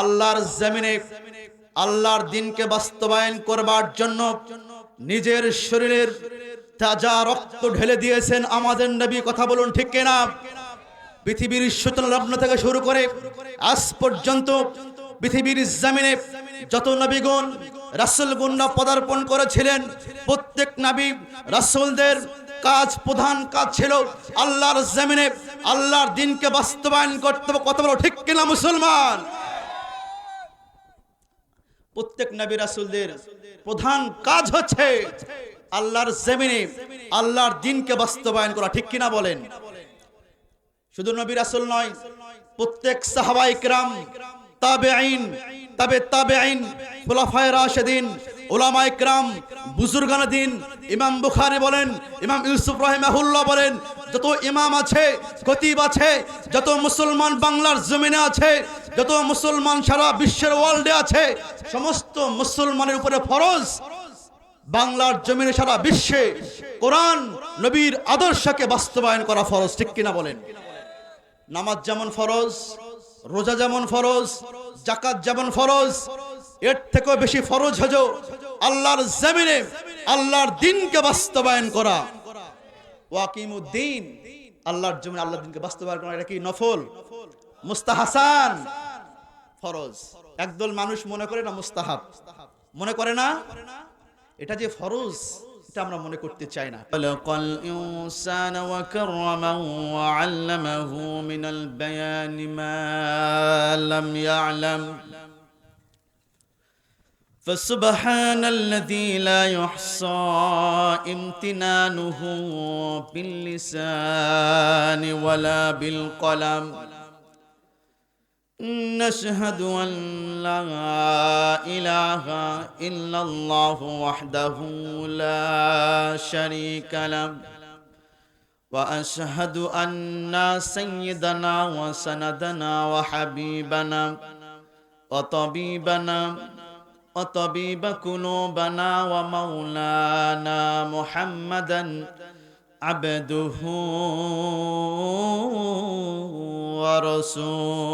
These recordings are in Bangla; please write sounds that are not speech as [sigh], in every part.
আল্লাহর জমিনে আল্লাহর দিনকে বাস্তবায়ন করবার জন্য নিজের শরীরের তাজা রক্ত ঢেলে দিয়েছেন আমাদের নবী, কথা বলুন ঠিক কিনা? পৃথিবীর সূচনা লগ্ন থেকে শুরু করে আজ পর্যন্ত পৃথিবীর জামিনে যত নবীগণ রাসূলগুন্না পদার্পণ করেছিলেন, প্রত্যেক নবী রাসূলদের কাজ প্রধান কাজ ছিল আল্লাহর জমিনে আল্লাহর দিনকে বাস্তবায়ন করতে কত বড় ঠিক কিনা মুসলমান? প্রত্যেক নবী রাসুলদের প্রধান কাজ হচ্ছে আল্লাহর জমিনে, আল্লাহর দিনকে বাস্তবায়ন করা, ঠিক কিনা বলেন? শুধু নবী রাসুল নয়, প্রত্যেক সাহাবা ইকরাম তাবেঈন, তবে তাবেঈন, খুলাফায়ে রাশিদিন ওলামা ইকরাম বুজুর্গান দিন ইমাম বুখারী বলেন, ইমাম ইউসুফ রাহিমাহুল্লাহ বলেন, যত ইমাম আছে, খতিব আছে, যত মুসলমান বাংলার জমিনে আছে যত মুসলমান সারা বিশ্বের ওয়ার্ল্ডে আছে, সমস্ত মুসলমানের উপরে ফরজ। বাংলার জমিনে সারা বিশ্বে কোরআন নবীর আদর্শকে বাস্তবায়ন করা ফরজ, ঠিক কিনা বলেন? নামাজ যেমন ফরজ, রোজা যেমন ফরজ জাকাত যেমন ফরজ, এর থেকেও বেশি ফরজ হজ আল্লাহর জমিনে, আল্লাহর দিনকে বাস্তবায়ন করা। ওয়াকিমুদ্দিন, আল্লাহর জমিনে আল্লাহর দিনকে বাস্তবায়ন করা, এটা কি নফল? মুস্তাহাসান ফরজ একদল মানুষ মনে করে না মুস্তাহাব মনে করে না এটা যে ফরজ এটা আমরা মনে করতে চাই না خلق الإنسان وكرمه وعلمه من البيان ما لم يعلم فسبحان الذي لا يحصى امتنانه باللسان ولا بالقلم نشهد أن لا إله إلا الله وحده لا شريك له وأشهد أن سيدنا وسندنا وحبيبنا وطبيبنا وطبيب قلوبنا ومولانا محمدا عبده ورسوله.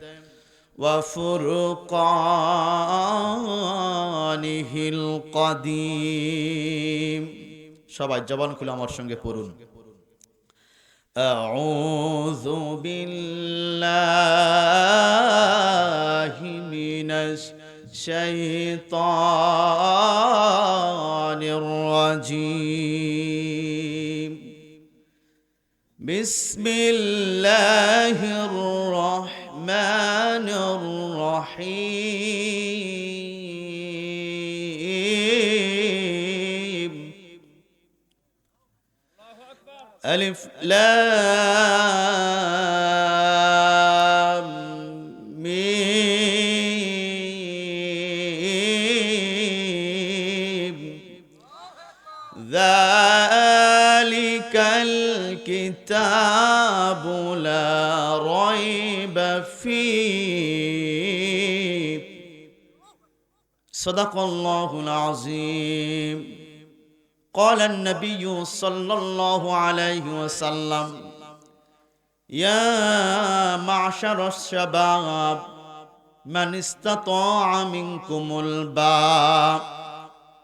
وفرقانه القديم সবাই জবান খুলে আমার সঙ্গে পড়ুন أعوذ بالله من الشيطان الرجيم بسم الله الرحمن الرحيم. ألف لام. الكتاب لا ريب فيه صدق الله العظيم قال النبي صلى الله عليه وسلم يا معشر الشباب من استطاع منكم الباء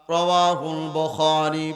رواه البخاري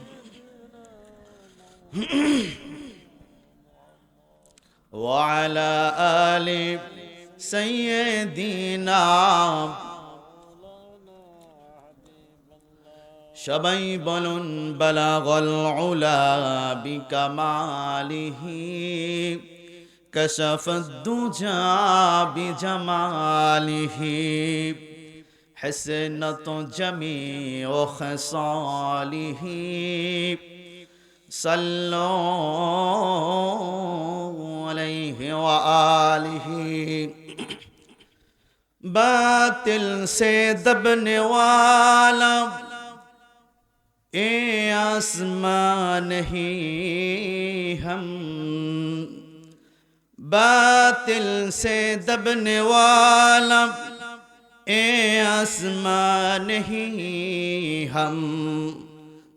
[coughs] وعلى آل سيدنا شبيب بلغ العلا بكماله كشف الدجى بجماله حسنة جميع خصاله. صلوا عليه وآله. باطل سے دبنے والا اے آسمان نہیں ہم۔ باطل سے دبنے والا اے آسمان نہیں ہم۔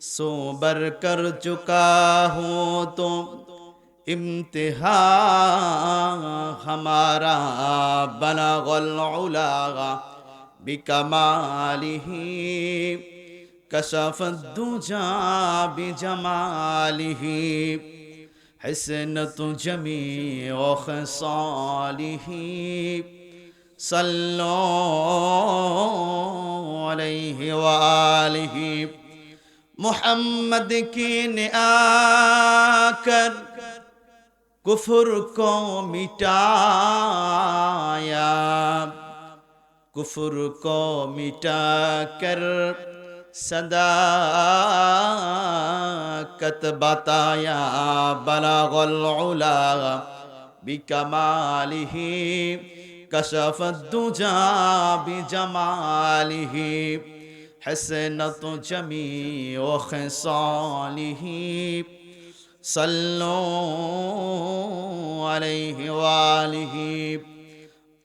سوبر کر چکا ہوں تو امتحان ہمارا بلغ العلا ہی، کشف الدجا بجمالہ حسنت جمیع خصالہ صلو علیہ وآلہ۔ मोहम्मद की आकर कुफर को मिटाया कुफर को मिटा कर सदा कत बताया बलागल उला बिकमालिही कशफ दुजा बिजमालिही حسنة جميع خصاله صلوا عليه وآله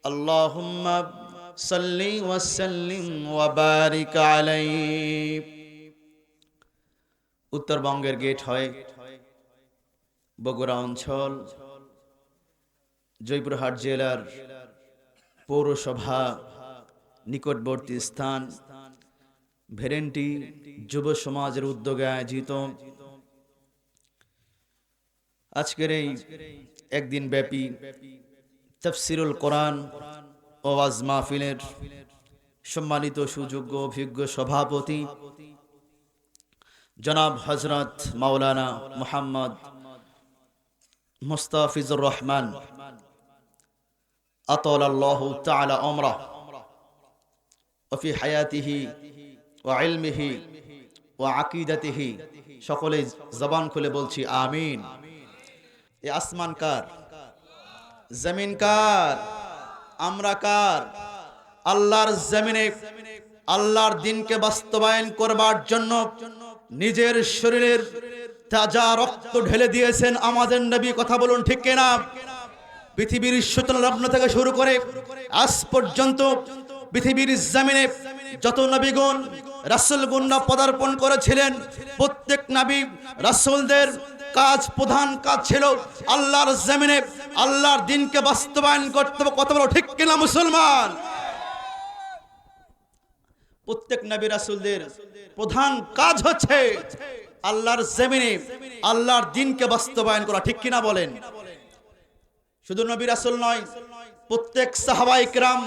اللهم صل وسلم وبارك عليه উত্তরবঙ্গের গেট হয়ে বগুড়া অঞ্চল জয়পুরহাট জেলার পৌরসভা নিকটবর্তী স্থান ভেরেন্টি যুব সমাজের উদ্যোগে আয়োজিত আজকের এই একদিন ব্যাপী তফসিরুল কোরআন ওয়াজ মাহফিলের সম্মানিত সুযোগ্য অভিজ্ঞ সভাপতি জনাব হজরত মাওলানা মুহাম্মদ মুস্তাফিজুর রহমান আতল আল্লাহ তাআলা আমরা وفي حياته ও আলমিহি ও আকিদাতিহি, সকলে জবান খুলে বলছি, আমিন। এ আসমান কার? জমিন কার? আমরা কার? আল্লাহর জমিনে আল্লাহর দিনকে বাস্তবায়ন করবার জন্য নিজের শরীরের তাজা রক্ত ঢেলে দিয়েছেন আমাদের নবী, কথা বলুন ঠিক না পৃথিবীর সূচনা লগ্ন থেকে শুরু করে আজ পর্যন্ত পৃথিবীর জমিনে যত নবীগণ রাসুলগুন্না পদার্পণ করেছিলেন, প্রত্যেক নাবী রাসুলদের কাজ প্রধান কাজ ছিল আল্লাহর জমিনে আল্লাহর দিনকে বাস্তবায়ন করতে হবে। কত বড় ঠিক কিনা মুসলমান? প্রত্যেক নবী রাসুলদের প্রধান কাজ হচ্ছে আল্লাহর জমিনে আল্লাহর দিনকে বাস্তবায়ন করা। ঠিক কিনা বলেন? শুধু নবী রাসুল নয়, প্রত্যেক সাহাবাই ক্রাম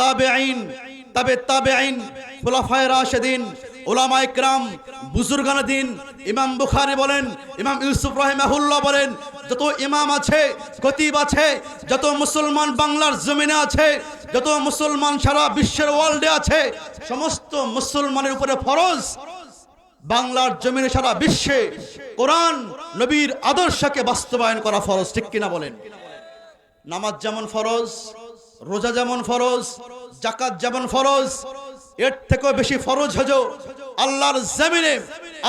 তাবে আইন তবে তাবে আইন খোলাফায় রাশেদিন ওলামা ইকরাম বুজুরগান দিন, ইমাম বুখারি বলেন, ইমাম ইউসুফ রহিমাহুল্লাহ বলেন, যত ইমাম আছে, খতিব আছে, যত মুসলমান বাংলার জমিনে আছে, যত মুসলমান সারা বিশ্বের ওয়ার্ল্ডে আছে, সমস্ত মুসলমানের উপরে ফরজ। বাংলার জমিনে সারা বিশ্বে কোরআন নবীর আদর্শকে বাস্তবায়ন করা ফরজ, ঠিক কিনা বলেন? নামাজ যেমন ফরজ, রোজা যেমন ফরজ জাকাত যেমন ফরজ, এর থেকেও বেশি ফরজ হজ আল্লাহর জমিনে,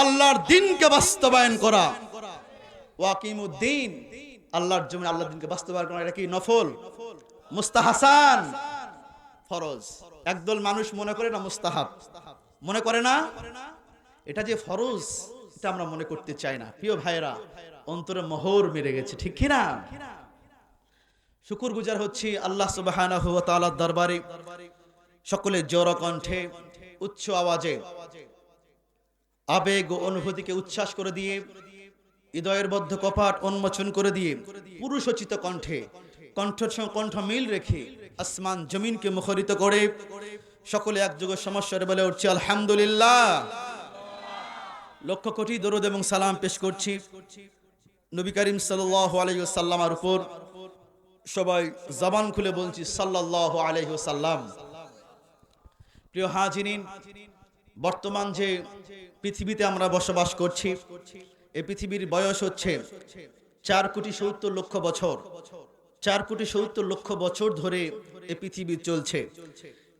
আল্লাহর দিনকে বাস্তবায়ন করা। ওয়াকিমুদ্দিন, আল্লাহর জমিনে আল্লাহর দিনকে বাস্তবায়ন করা, এটা কি নফল? মুস্তাহাসান, ফরজ। একদল মানুষ মনে করে না মুস্তাহাব। মনে করে না? এটা যে ফরজ, এটা আমরা মনে করতে চাই না। প্রিয় ভাইরা অন্তরে মোহর মেরে গেছে, ঠিক কিনা? শুকুর গুজার হচ্ছি আল্লাহ তাআলার দরবারে। সকলে জোর কণ্ঠে, উচ্চ আওয়াজে, আবেগ ও অনুভূতিকে উচ্ছ্বাস করে দিয়ে, হৃদয়ের বদ্ধ কপাট উন্মোচন করে দিয়ে, পুরুষোচিত কণ্ঠে সঙ্গে কণ্ঠ মিল রেখে আসমান জমিনকে মুখরিত করে, সকলে একযোগে সমস্যার বলে উঠছে, আলহামদুলিল্লাহ। লক্ষ কোটি দরুদ এবং সালাম পেশ করছি। নবী করিম সাল্লাল্লাহু আলাইহি সাল্লামার উপর সবাই জবান খুলে বলছি, সাল্লাল্লাহু আলাইহি সাল্লাম প্রিয় হাজিরিন, বর্তমান যে পৃথিবীতে আমরা বসবাস করছি, এ পৃথিবীর বয়স হচ্ছে চার কোটি সত্তর লক্ষ বছর। চার কোটি সত্তর লক্ষ বছর ধরে এ পৃথিবী চলছে।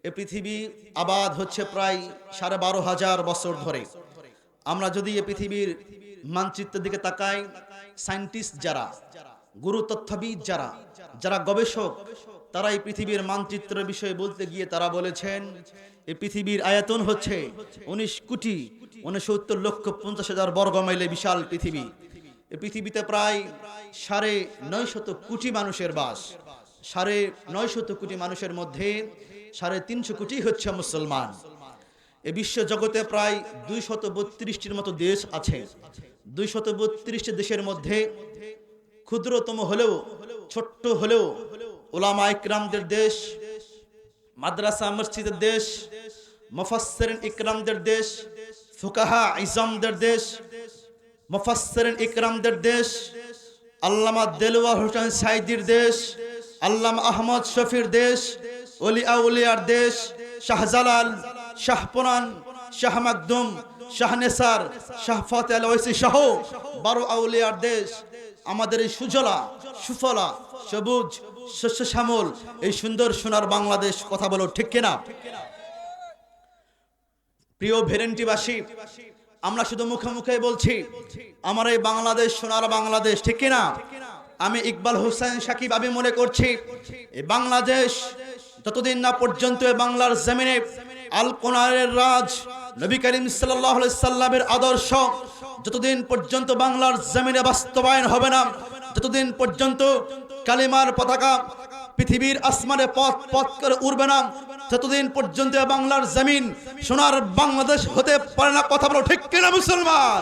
এ পৃথিবী আবাদ হচ্ছে প্রায় সাড়ে বারো হাজার বছর ধরে। আমরা যদি এ পৃথিবীর মানচিত্রের দিকে তাকাই সায়েন্টিস্ট যারা গুরু তথ্যবিদ যারা যারা গবেষক, তারা এই পৃথিবীর মানচিত্রের বিষয়ে বলতে গিয়ে তারা বলেছেন, এই পৃথিবীর আয়তন হচ্ছে উনিশ কোটি উনসত্তর লক্ষ পঞ্চাশ হাজার বর্গ মাইলে বিশাল পৃথিবী। এই পৃথিবীতে প্রায় সাড়ে নয় শত কোটি মানুষের বাস। সাড়ে নয় শত কোটি মানুষের মধ্যে সাড়ে তিনশো কোটি হচ্ছে মুসলমান। এ বিশ্ব জগতে প্রায় দুই শত বত্রিশটির মতো দেশ আছে। দুই শত বত্রিশটি দেশের মধ্যে ক্ষুদ্রতম হলেও, ছোট্ট হলেও ওলামা ইকরামদের দেশ, মাদ্রাসা, মসজিদের দেশ, মফাসসিরিন ইকরামদের দেশ, ফুকাহা, ইজামদের দেশ, মুফাসসিরিন ইকরামদের দেশ, আল্লামা দেলওয়ার হোসেন সাইদির দেশ, আল্লামা আহমদ শফির দেশ অলি আউলিয়ার দেশ, শাহজালাল শাহপুরান শাহ মাকদুম শাহনেসার শাহ ফতে আল ওয়াইসি সহ বারো আউলিয়ার দেশ। আমাদের এই সুজলা, সুফলা, সবুজ শস্য শ্যামল এই সুন্দর সোনার বাংলাদেশ কথা বলো, ঠিক কিনা? প্রিয় ভেরেন্টিবাসী, আমরা শুধু মুখে মুখে বলছি, আমার এই বাংলাদেশ সোনার বাংলাদেশ, ঠিক কিনা? আমি ইকবাল হোসেন সাকিব আমি মনে করছি, এই বাংলাদেশ যতদিন না পর্যন্ত বাংলার জমিনে আল কোরআনের রাজ নবী করিম সাল্লামের আদর্শ, যতদিন পর্যন্ত বাংলার জমিনে বাস্তবায়ন হবে না, যতদিন পর্যন্ত কালিমার পতাকা পৃথিবীর আসমানে পথ পথ করে উড়বে না, ততদিন পর্যন্ত বাংলার জমিন সোনার বাংলাদেশ হতে পারে না। কথা বলো ঠিক কিনা মুসলমান?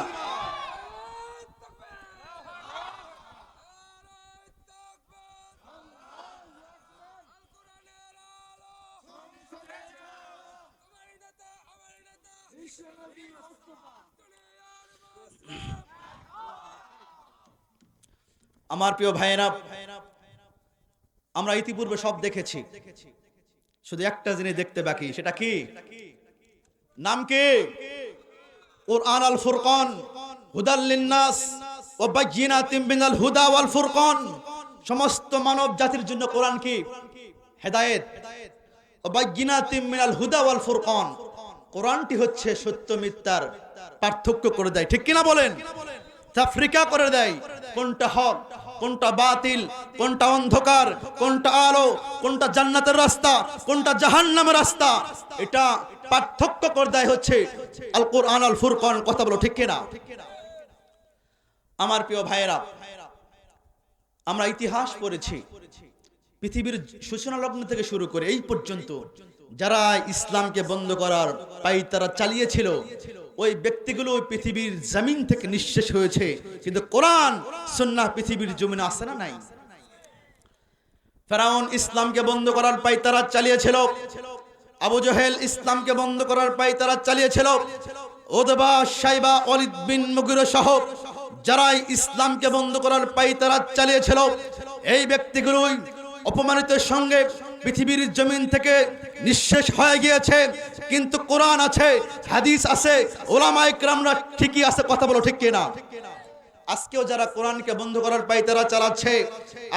আমার প্রিয় ভাইয়েরা, আমরা ইতিপূর্বে সব দেখেছি। শুধু একটা জিনিস দেখতে বাকি, সেটা কি? নাম কি? কোরআন আল ফুরকান, হুদাল লিন্নাস ও বাজ্জিনাতিম মিনাল হুদা ওয়াল ফুরকান। সমস্ত মানব জাতির জন্য কোরআন কি? হেদায়েত। ও বাজ্জিনাতিম মিনাল হুদা ওয়াল ফুরকান। কোরআনটি হচ্ছে সত্য মিথ্যার পার্থক্য করে দেয়। ঠিক কিনা বলেন? তাফরিকা করে দেয়। কোনটা হক, কোনটা বাতিল, কোনটা অন্ধকার, কোনটা আলো, কোনটা জান্নাতের রাস্তা, কোনটা জাহান্নামের রাস্তা? এটা পার্থক্য করে দেয় হচ্ছে আল কোরআন আল ফুরকান কথা বলো, ঠিক কিনা? আমার প্রিয় ভাইয়েরা, আমরা ইতিহাস পড়েছি। পৃথিবীর সূচনা লগ্ন থেকে শুরু করে এই পর্যন্ত যারা ইসলামকে বন্ধ করার পাই তারা চালিয়েছিল, ওই ব্যক্তিগুলো পৃথিবীর জমিন থেকে নিঃশেষ হয়েছে। কিন্তু কোরআন, সুন্নাহ পৃথিবীর জমিনে আসে না নাই? ফেরাউন ইসলামকে বন্ধ করার পাই তারা চালিয়েছিল, আবু জহেল ইসলামকে বন্ধ করার পাই তারা চালিয়েছিল ওদবা সাইবা অলিদ বিন মুগির সহ যারাই ইসলামকে বন্ধ করার পাই তারা চালিয়েছিল, এই ব্যক্তিগুলোই অপমানিতের সঙ্গে পৃথিবীর জমিন থেকে নিঃশেষ হয়ে গিয়েছে, কিন্তু কোরআন আছে, হাদিস আছে ওলামা ইকরামরা ঠিকই আছে, কথা বলো ঠিক কিনা? আজকেও যারা কোরআনকে বন্ধ করার পাই তারা চালাচ্ছে,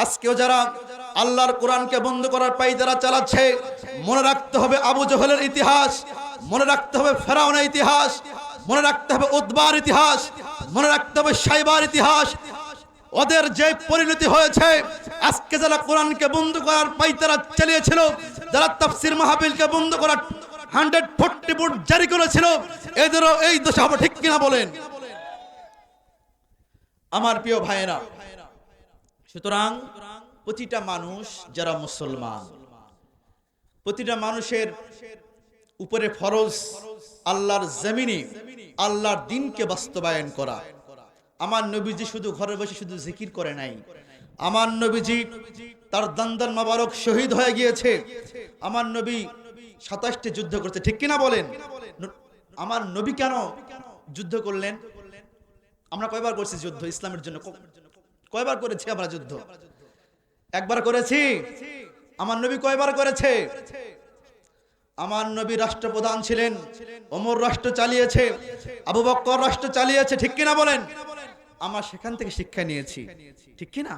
আজকেও যারা আল্লাহর কোরআনকে বন্ধ করার পাই তারা চালাচ্ছে, মনে রাখতে হবে আবু জহলের ইতিহাস, মনে রাখতে হবে ফেরাউনের ইতিহাস, মনে রাখতে হবে উদ্বার ইতিহাস, মনে রাখতে হবে সাইবার ইতিহাস ওদের যে পরিণতি হয়েছে, আজকে যারা কোরআনকে বন্ধ করার পাই তারা চালিয়েছিল, যারা তাফসির মাহফিলকে বন্ধ করার হান্ড্রেড ফোর্টি বোর্ড জারি করেছিল, এদেরও এই দশা হবে, ঠিক কিনা বলেন? আমার প্রিয় ভাইয়েরা, সুতরাং প্রতিটা মানুষ যারা মুসলমান, প্রতিটা মানুষের উপরে ফরজ আল্লাহর জমিনে, আল্লাহর দিনকে বাস্তবায়ন করা। আমার নবীজি শুধু ঘরে বসে শুধু জিকির করে নাই। আমার নবীজি তার দান্দান মাবারক শহীদ হয়ে গিয়েছে। আমার নবী সাতাশটি যুদ্ধ করতে ঠিক কিনা বলেন? আমার নবী কেন যুদ্ধ করলেন? আমরা কয়বার করছি যুদ্ধ ইসলামের জন্য? কয়বার করেছি আমরা যুদ্ধ? একবার করেছি। আমার নবী কয়বার করেছে? আমার নবী রাষ্ট্রপ্রধান ছিলেন অমর রাষ্ট্র চালিয়েছে, আবু বক্কর রাষ্ট্র চালিয়েছে, ঠিক কিনা বলেন? আমার সেখান থেকে শিক্ষা নিয়েছি। ঠিক কিনা